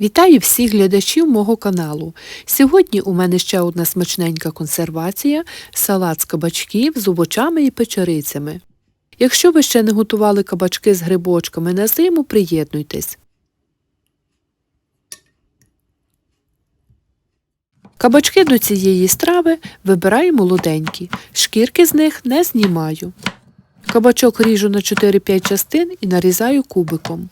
Вітаю всіх глядачів мого каналу. Сьогодні у мене ще одна смачненька консервація, салат з кабачків з овочами і печерицями. Якщо ви ще не готували кабачки з грибочками на зиму, приєднуйтесь. Кабачки до цієї страви вибираю молоденькі, шкірки з них не знімаю. Кабачок ріжу на 4-5 частин і нарізаю кубиком.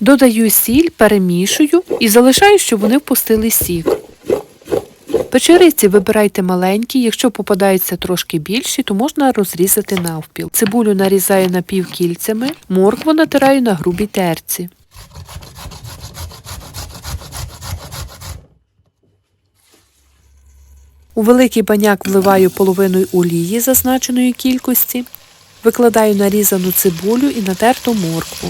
Додаю сіль, перемішую і залишаю, щоб вони впустили сік. Печериці вибирайте маленькі, якщо попадаються трошки більші, то можна розрізати навпіл. Цибулю нарізаю напівкільцями, моркву натираю на грубій терці. У великий баняк вливаю половину олії зазначеної кількості, викладаю нарізану цибулю і натерту моркву.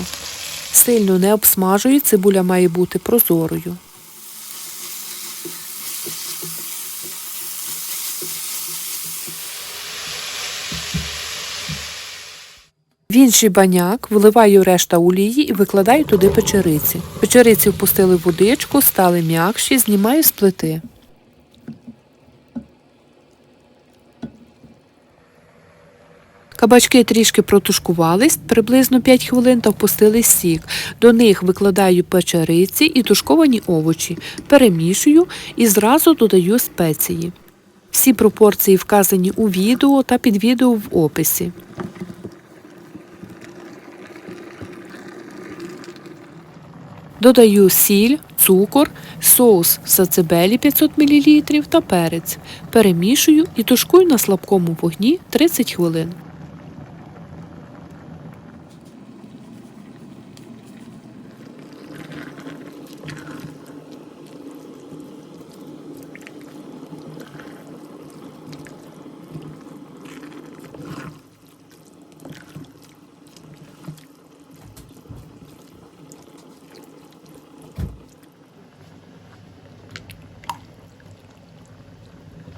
Сильно не обсмажую, цибуля має бути прозорою. В інший баняк вливаю решта олії і викладаю туди печериці. Печериці впустили водичку, стали м'якші, знімаю з плити. Кабачки трішки протушкувались приблизно 5 хвилин та впустили сік. До них викладаю печериці і тушковані овочі, перемішую і зразу додаю спеції. Всі пропорції вказані у відео та під відео в описі. Додаю сіль, цукор, соус сацебелі 500 мл та перець. Перемішую і тушкую на слабкому вогні 30 хвилин.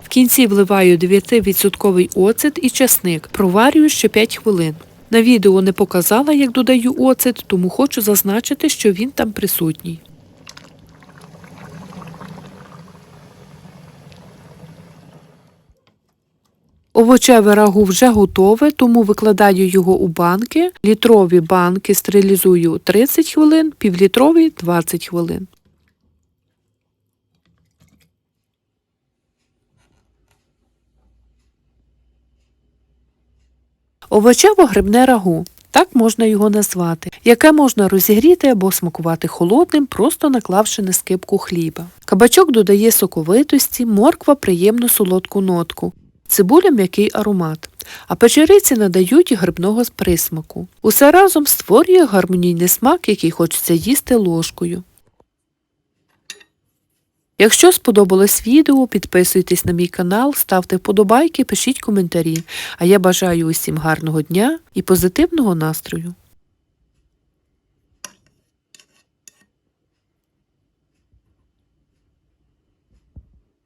В кінці вливаю 9% оцет і часник, проварюю ще 5 хвилин. На відео не показала, як додаю оцет, тому хочу зазначити, що він там присутній. Овочеве рагу вже готове, тому викладаю його у банки. Літрові банки стерилізую 30 хвилин, півлітрові 20 хвилин. Овочево-грибне рагу. Так можна його назвати, яке можна розігріти або смакувати холодним, просто наклавши на скипку хліба. Кабачок додає соковитості, морква приємну солодку нотку, цибуля м'який аромат, а печериці надають грибного присмаку. Усе разом створює гармонійний смак, який хочеться їсти ложкою. Якщо сподобалось відео, підписуйтесь на мій канал, ставте вподобайки, пишіть коментарі. А я бажаю усім гарного дня і позитивного настрою.